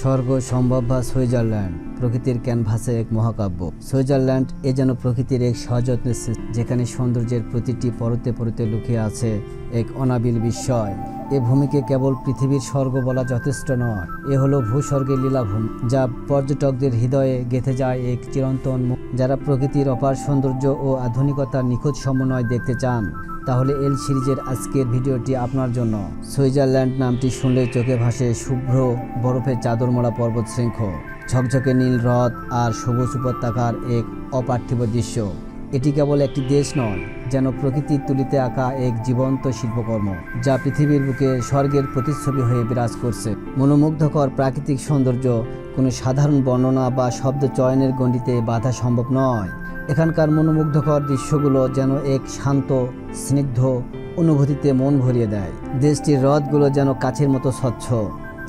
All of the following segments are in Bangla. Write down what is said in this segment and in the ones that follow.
স্বর্গ সম্ভব বা সুইজারল্যান্ড, প্রকৃতির ক্যানভাসে এক মহাকাব্য। সুইজারল্যান্ড এ যেন প্রকৃতির এক সযত্নে যেখানে সৌন্দর্যের প্রতিটি পরতে পরতে লুকিয়ে আছে এক অনাবিল বিস্ময়। এ ভূমিকে কেবল পৃথিবীর স্বর্গ বলা যথেষ্ট নয়। এ হলো ভূস্বর্গের লীলাভূমি, যা পর্যটকদের হৃদয়ে গেঁথে যায় এক চিরন্তন। যারা প্রকৃতির অপার সৌন্দর্য ও আধুনিকতার নিখুঁত সমন্বয় দেখতে চান। তাহলে এল সিরিজের আজকের ভিডিওটি আপনার জন্য। সুইজারল্যান্ড নামটি শুনলে চোখে ভাসে শুভ্র বরফের চাদর মোড়া পর্বত শৃঙ্খ, ঝকঝকে নীল হ্রদ আর সবুজ উপত্যকার এক অপার্থিব দৃশ্য। এটি কেবল একটি দেশ নয়, যেন প্রকৃতির তুলিতে আঁকা এক জীবন্ত শিল্পকর্ম, যা পৃথিবীর বুকে স্বর্গের প্রতিচ্ছবি হয়ে বিরাজ করছে। মনোমুগ্ধকর প্রাকৃতিক সৌন্দর্য কোনো সাধারণ বর্ণনা বা শব্দ চয়নের গণ্ডিতে বাধা সম্ভব নয়। এখানকার মনোমুগ্ধকর দৃশ্যগুলো যেন এক শান্ত, স্নিগ্ধ অনুভূতিতে মন ভরিয়ে দেয়। দেশটির হ্রদগুলো যেন কাছের মতো স্বচ্ছ,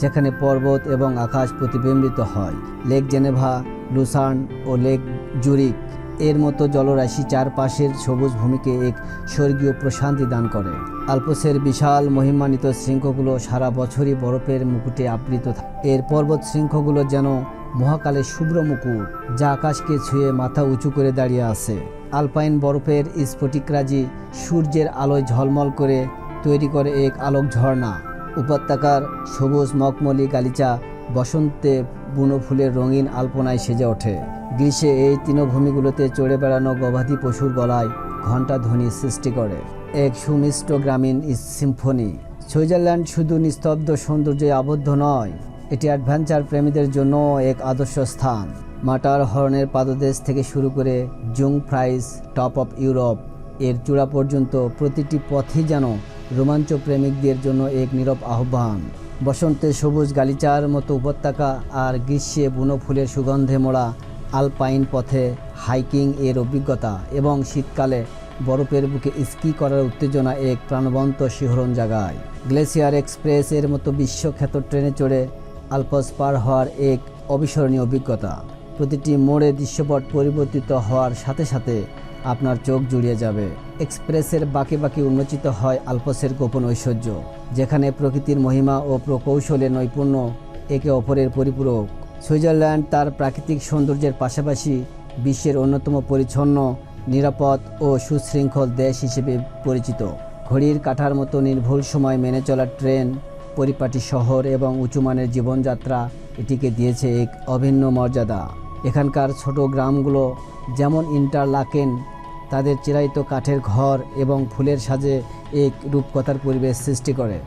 যেখানে পর্বত এবং আকাশ প্রতিবিম্বিত হয়। লেক জেনেভা, লুসার্ন ও লেক জুরিক এর মতো জলরাশি চারপাশের সবুজ ভূমিকে এক স্বর্গীয় প্রশান্তি দান করে। আলপসের বিশাল মহিমান্বিত শৃঙ্খগুলো সারা বছরই বরফের মুকুটে আবৃত থাকে। এর পর্বত শৃঙ্খগুলো যেন মহাকালের শুভ্র মুকুট, যা আকাশকে ছুঁয়ে মাথা উঁচু করে দাঁড়িয়ে আছে। আলপাইন বরফের স্ফটিকরাজি সূর্যের আলোয় ঝলমল করে তৈরি করে এক আলোক ঝর্ণা উপত্যকার সবুজ মখমলি গালিচা বসন্তে বুনো ফুলের রঙিন আলপনায় সেজে ওঠে। গ্রীষ্মে এই তৃণভূমিগুলোতে চড়ে বেড়ানো গবাদি পশুর গলায় ঘণ্টা ধ্বনি সৃষ্টি করে। এক সুমিষ্ট গ্রামীণ সিম্ফনি। সুইজারল্যান্ড শুধু নিস্তব্ধ সৌন্দর্যে আবদ্ধ নয়, এটি অ্যাডভেঞ্চার প্রেমীদের জন্য এক আদর্শ স্থান। মাটার হর্নের পাদদেশ থেকে শুরু করে Jungfrau top of Europe, এর চূড়া পর্যন্ত প্রতিটি পথই যেন রোমাঞ্চ প্রেমিকদের জন্য এক নীরব আহ্বান। বসন্তে সবুজ গালিচার মতো উপত্যকা আর গ্রীষ্মে বুনো ফুলের সুগন্ধে মোড়া আলপাইন পথে হাইকিং এর অভিজ্ঞতা এবং শীতকালে বরফের বুকে স্কি করার উত্তেজনা এক প্রাণবন্ত শিহরণ জাগায়। গ্লেসিয়ার এক্সপ্রেস এর মতো বিশ্বখ্যাত ট্রেনে চড়ে আলপস পার হওয়ার এক অবিস্মরণীয় অভিজ্ঞতা। প্রতিটি মোড়ে দৃশ্যপট পরিবর্তিত হওয়ার সাথে সাথে আপনার চোখ জুড়িয়ে যাবে। এক্সপ্রেসের বাকি বাকি উন্মোচিত হয় আলপসের গোপন ঐশ্বর্য, যেখানে প্রকৃতির মহিমা ও প্রকৌশলে নৈপুণ্য, একে অপরের পরিপূরক। সুইজারল্যান্ড তার প্রাকৃতিক সৌন্দর্যের পাশাপাশি বিশ্বের অন্যতম পরিচ্ছন্ন, নিরাপদ ও সুশৃঙ্খল দেশ হিসেবে পরিচিত। ঘড়ির কাঠার মতো নির্ভুল সময় মেনে চলা ট্রেন, পরিপাটি শহর এবং উঁচুমানের জীবনযাত্রা এটিকে দিয়েছে এক অভিন্ন মর্যাদা। এখানকার ছোট গ্রামগুলো যেমন ইন্টারলাকেন তাদের চিরায়িত কাঠের ঘর এবং ফুলের সাজে এক রূপকথার পরিবেশ সৃষ্টি করে।